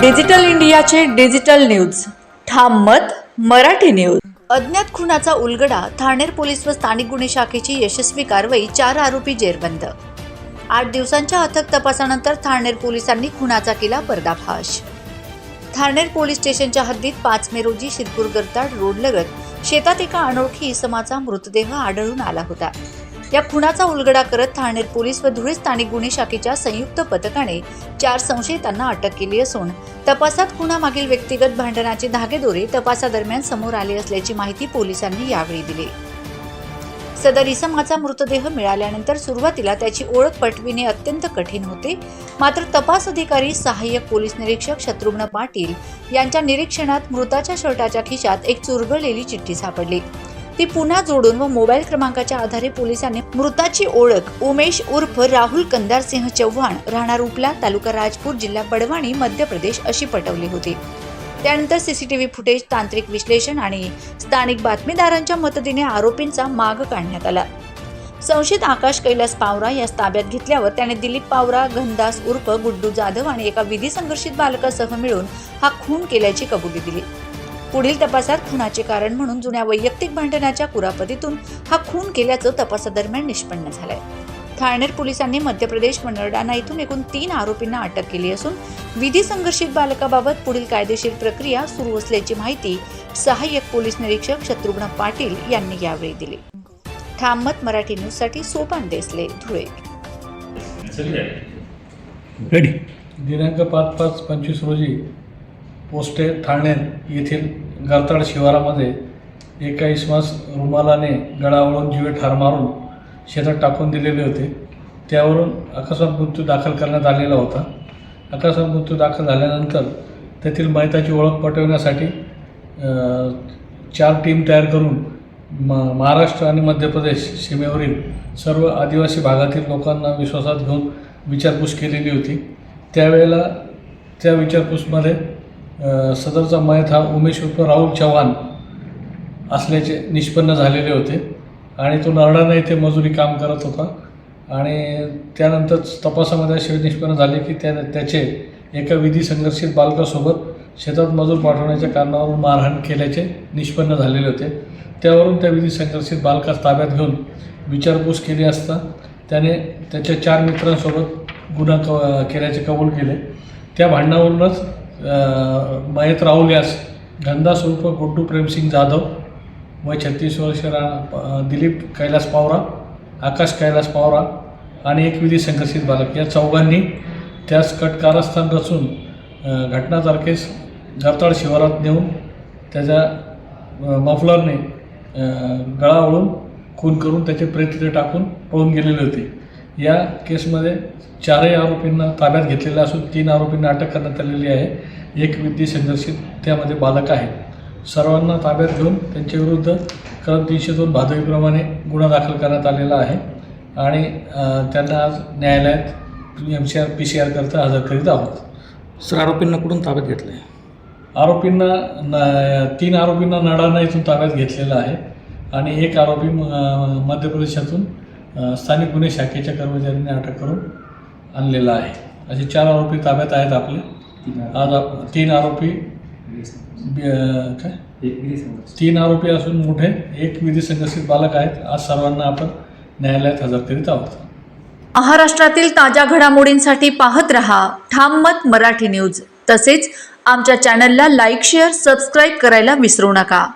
Digital इंडियाचे digital news. ठाम मत मराठी न्यूज. अज्ञात खुनाचा उलगडा ठाणेर पोलीस व स्थानिक गुन्हे शाखेची यशस्वी कारवाई चार आरोपी जेरबंद. आठ दिवसांच्या अथक तपासानंतर ठाणेर पोलिसांनी खुनाचा केला पर्दाफाश. ठाणेर पोलीस स्टेशनच्या हद्दीत पाच मे रोजी शिरपूर गरताड रोडलगत शेतात एका अनोळखी इसमाचा मृतदेह आढळून आला होता. या खुनाचा उलगडा करत ठाणेर पोलीस व धुळे स्थानिक गुन्हे शाखेच्या संयुक्त पथकाने चार संशयितांना अटक केली असून तपासात खुनामागील व्यक्तिगत भांडणाचे धागेदोरे तपासादरम्यान समोर आले असल्याची माहिती पोलिसांनी यावेळी दिली. सदर इसमाचा मृतदेह मिळाल्यानंतर सुरुवातीला त्याची ओळख पटविणे अत्यंत कठीण होते. मात्र तपास अधिकारी सहाय्यक पोलीस निरीक्षक शत्रुघ्न पाटील यांच्या निरीक्षणात मृताच्या शर्टाच्या खिशात एक चुरगळलेली चिठ्ठी सापडली. ती पुन्हा जोडून व मोबाईल क्रमांकाच्या आधारे पोलिसांनी मृताची ओळख उमेश उर्फ राहुल कंदार सिंह चव्हाण राहणार उपला तालुका राजपूर जिल्हा बडवाणी मध्य प्रदेश अशी पटवली होती. त्यानंतर सीसीटीव्ही फुटेज तांत्रिक विश्लेषण आणि स्थानिक बातमीदारांच्या मदतीने आरोपींचा माग काढण्यात आला. संशयित आकाश कैलास पावरा यास ताब्यात घेतल्यावर त्याने दिलीप पावरा घनदास उर्फ गुड्डू जाधव आणि एका विधी संघर्षित बालकासह मिळून हा खून केल्याची कबुली दिली. पुढील तपासात खुनाचे कारण म्हणून जुन्या वैयक्तिक भांडणाच्या कुरापतीतून हा खून केल्याचं तपासादरम्यान निष्पन्न झालंय. ठाणेर पोलिसांनी मध्य प्रदेश नरडाणा इथून एकूण तीन आरोपींना अटक केली असून विधी संघर्षित बालकाबाबत पुढील कायदेशीर प्रक्रिया सुरू असल्याची माहिती सहाय्यक पोलीस निरीक्षक शत्रुघ्न पाटील यांनी यावेळी दिली. ठाम मत मराठी न्यूजसाठी सोपान देसले धुळे. रेडी दिनांक पाच पाच पंचवीस रोजी पोस्टे ठाणे येथील गरताड शिवारामध्ये एका इसमास रुमालाने गळावळून जीवे ठार मारून शेतात टाकून दिलेले होते. त्यावरून अकस्मात मृत्यू दाखल करण्यात आलेला होता. अकस्मात मृत्यू दाखल झाल्यानंतर तेथील मैताची ओळख पटवण्यासाठी चार टीम तयार करून म महाराष्ट्र आणि मध्य प्रदेश सीमेवरील सर्व आदिवासी भागातील लोकांना विश्वासात घेऊन विचारपूस केलेली होती. त्यावेळेला त्या विचारपूसमध्ये सदरचा मयत हा उमेश उर्फ राहुल चव्हाण असल्याचे निष्पन्न झालेले होते. आणि तो नरडाणा येथे मजुरी काम करत होता. आणि त्यानंतर तपासामध्ये असे निष्पन्न झाले की त्या त्याचे एका विधी संघर्षित बालकासोबत शेतात मजूर पाठवण्याच्या कारणावरून मारहाण केल्याचे निष्पन्न झालेले होते. त्यावरून त्या विधी संघर्षित बालकास ताब्यात घेऊन विचारपूस केली असता त्याने त्याच्या चार मित्रांसोबत गुन्हा क केल्याचे कबूल केले. त्या भांडणावरूनच मयत राहुल यास गंदास उर्फ गुड्डू प्रेमसिंग जाधव वय छत्तीस वर्ष रा दिलीप कैलास पावरा आकाश कैलास पावरा आणि एक विधी संघर्षित बालक. या चौघांनी त्यास कटकारस्थान रचून घटनातारखेस घटना शिवारात नेऊन त्याच्या मफलरने गळा ओळून खून करून त्याचे प्रेत तिथे टाकून पळून गेलेले होते. या केसमध्ये चारही आरोपींना ताब्यात घेतलेलं असून तीन आरोपींना अटक करण्यात आलेली आहे. एक विधी संघर्षित त्यामध्ये बालक आहे. सर्वांना ताब्यात घेऊन त्यांच्याविरुद्ध कलम तीनशे दोन भादवीप्रमाणे गुन्हा दाखल करण्यात आलेला आहे. आणि त्यांना आज न्यायालयात M C R P C R करता हजर करीत आहोत. सर आरोपींना कुठून ताब्यात घेतलं आहे आरोपींना न तीन आरोपींना नडाणा इथून ताब्यात घेतलेला आहे. आणि एक आरोपी म- मध्य प्रदेशातून स्थानिक गुन्हे शाखेच्या कर्मचाऱ्यांनी अटक करून आणलेला आहे. असे चार आरोपी ताब्यात आहेत आपले. आज आप- तीन आरोपी काय? तीन आरोपी असून मोठे एक विधी संघर्षित बालक आहेत. आज सर्वांना आपण न्यायालयात हजर करीत आहोत. महाराष्ट्रातील ताज्या घडामोडींसाठी पाहत रहा ठाम मत मराठी न्यूज. तसेच आमच्या चॅनलला लाईक शेअर सबस्क्राईब करायला विसरू नका.